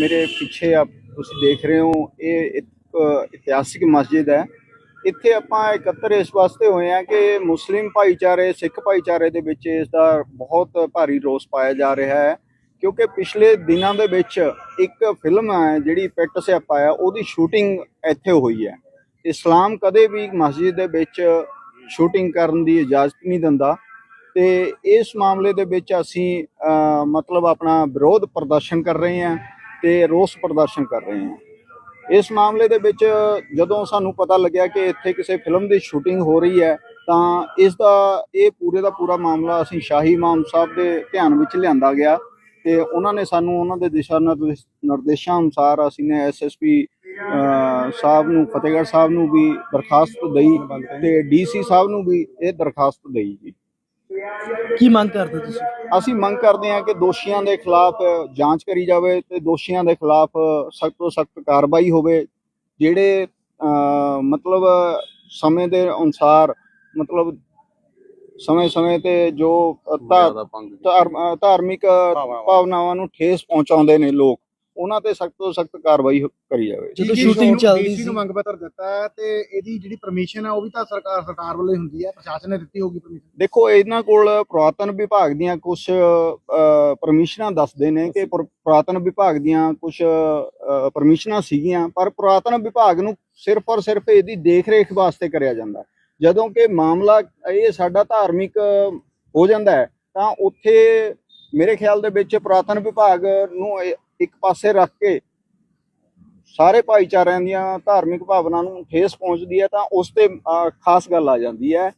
ਮੇਰੇ ਪਿੱਛੇ ਆਪ ਤੁਸੀਂ ਦੇਖ ਰਹੇ ਹੋ, ਇਹ ਇੱਕ ਇਤਿਹਾਸਿਕ ਮਸਜਿਦ ਹੈ। ਇੱਥੇ ਆਪਾਂ ਇਕੱਤਰ ਇਸ ਵਾਸਤੇ ਹੋਏ ਆ ਕਿ ਮੁਸਲਿਮ ਭਾਈਚਾਰੇ, ਸਿੱਖ ਭਾਈਚਾਰੇ ਦੇ ਵਿੱਚ ਇਸ ਦਾ ਬਹੁਤ ਭਾਰੀ ਰੋਸ ਪਾਇਆ ਜਾ ਰਿਹਾ ਹੈ। ਕਿਉਂਕਿ ਪਿਛਲੇ ਦਿਨਾਂ ਦੇ ਵਿੱਚ ਇੱਕ ਫਿਲਮ ਹੈ, ਜਿਹੜੀ ਪਿੱਟ ਸਿਆਪਾ ਹੈ, ਉਹਦੀ ਸ਼ੂਟਿੰਗ ਇੱਥੇ ਹੋਈ ਹੈ। ਇਸਲਾਮ ਕਦੇ ਵੀ ਮਸਜਿਦ ਦੇ ਵਿੱਚ ਸ਼ੂਟਿੰਗ ਕਰਨ ਦੀ ਇਜਾਜ਼ਤ ਨਹੀਂ ਦਿੰਦਾ। ਤੇ ਇਸ ਮਾਮਲੇ ਦੇ ਵਿੱਚ ਅਸੀਂ ਮਤਲਬ ਆਪਣਾ ਵਿਰੋਧ ਪ੍ਰਦਰਸ਼ਨ ਕਰ ਰਹੇ ਹਾਂ। ਤੇ ਰੋਸ ਪ੍ਰਦਰਸ਼ਨ ਕਰ ਰਹੇ ਹਾਂ। ਇਸ ਮਾਮਲੇ ਦੇ ਵਿੱਚ ਜਦੋਂ ਸਾਨੂੰ ਪਤਾ ਲੱਗਿਆ ਕਿ ਇੱਥੇ ਕਿਸੇ ਫਿਲਮ ਦੀ ਸ਼ੂਟਿੰਗ ਹੋ ਰਹੀ ਹੈ, ਤਾਂ ਇਸ ਦਾ ਇਹ ਪੂਰੇ ਦਾ ਪੂਰਾ ਮਾਮਲਾ ਅਸੀਂ ਸ਼ਾਹੀ ਇਮਾਮ ਸਾਹਿਬ ਦੇ ਧਿਆਨ ਵਿੱਚ ਲਿਆਂਦਾ ਗਿਆ ਤੇ ਉਹਨਾਂ ਨੇ ਸਾਨੂੰ ਉਹਨਾਂ ਦੇ ਦਿਸ਼ਾ ਨਿਰਦੇਸ਼- ਨਿਰਦੇਸ਼ਾਂ ਅਨੁਸਾਰ ਅਸੀਂ ਨੇ ਐਸਐਸਪੀ ਸਾਹਿਬ ਨੂੰ, ਫਤਿਹਗੜ੍ਹ ਸਾਹਿਬ ਨੂੰ ਵੀ ਦਰਖਾਸਤ ਦਈ ਤੇ ਡੀਸੀ ਸਾਹਿਬ ਨੂੰ ਵੀ ਇਹ ਦਰਖਾਸਤ ਦਈ ਜੀ। ਕੀ ਮੰਗ ਕਰਦੇ ਤੁਸੀਂ? ਅਸੀਂ ਮੰਗ ਕਰਦੇ ਹਾਂ ਕਿ ਦੋਸ਼ੀਆਂ ਦੇ ਖਿਲਾਫ ਜਾਂਚ ਕਰੀ ਜਾਵੇ ਤੇ ਦੋਸ਼ੀਆਂ ਦੇ ਖਿਲਾਫ ਸਖਤ ਤੋਂ ਸਖਤ ਕਾਰਵਾਈ ਹੋਵੇ ਜਿਹੜੇ ਅਹ, ਮਤਲਬ ਸਮੇਂ ਦੇ ਅਨੁਸਾਰ ਮਤਲਬ ਸਮੇਂ-ਸਮੇਂ ਤੇ ਜੋ ਧਾਰਮਿਕ ਭਾਵਨਾਵਾਂ ਨੂੰ ਠੇਸ ਪਹੁੰਚਾਉਂਦੇ ਨੇ ਲੋਕ। ਉਹਨਾਂ ਤੇ ਸਖਤ ਤੋਂ ਸਖਤ ਕਾਰਵਾਈ ਹੋ- ਕਰੀ ਜਾਵੇ। ਜਦੋਂ ਸ਼ੂਟਿੰਗ ਚੱਲਦੀ ਸੀ ਨੂੰ ਮੰਗ ਪੱਤਰ ਦਿੱਤਾ ਹੈ ਤੇ ਇਹਦੀ ਜਿਹੜੀ ਪਰਮਿਸ਼ਨ ਹੈ ਉਹ ਵੀ ਤਾਂ ਸਰਕਾਰ ਸਰਕਾਰ ਵੱਲੋਂ ਹੀ ਹੁੰਦੀ ਹੈ। ਪ੍ਰਸ਼ਾਸਨ ਨੇ ਦਿੱਤੀ ਹੋਊਗੀ ਪਰਮਿਸ਼ਨ ਦੇਖੋ ਇਹਨਾਂ ਕੋਲ ਪੁਰਾਤਨ ਵਿਭਾਗ ਦੀਆਂ ਕੁਝ ਪਰਮਿਸ਼ਨਾਂ ਦੱਸਦੇ ਨੇ ਕਿ ਪੁਰ- ਪੁਰਾਤਨ ਵਿਭਾਗ ਦੀਆਂ ਕੁਝ ਪਰਮਿਸ਼ਨਾਂ ਸੀਗੀਆਂ ਪਰ ਪੁਰਾਤਨ ਵਿਭਾਗ ਨੂੰ ਸਿਰਫ ਔਰ ਸਿਰਫ ਇਹਦੀ ਦੇਖ-ਰੇਖ ਵਾਸਤੇ ਕਰਿਆ ਜਾਂਦਾ ਜਦੋਂ ਕਿ ਮਾਮਲਾ ਇਹ ਸਾਡਾ ਧਾਰਮਿਕ ਹੋ ਜਾਂਦਾ ਹੈ ਤਾਂ ਉੱਥੇ ਮੇਰੇ ਖਿਆਲ ਦੇ ਵਿੱਚ ਪੁਰਾਤਨ ਵਿਭਾਗ ਨੂੰ ਇੱਕ ਪਾਸੇ ਰੱਖ ਕੇ ਸਾਰੇ ਭਾਈਚਾਰਿਆਂ ਦੀਆਂ ਧਾਰਮਿਕ ਭਾਵਨਾ ਨੂੰ ਠੇਸ ਪਹੁੰਚਦੀ ਹੈ ਤਾਂ ਉਸ ਤੇ ਖਾਸ ਗੱਲ ਆ ਜਾਂਦੀ ਹੈ।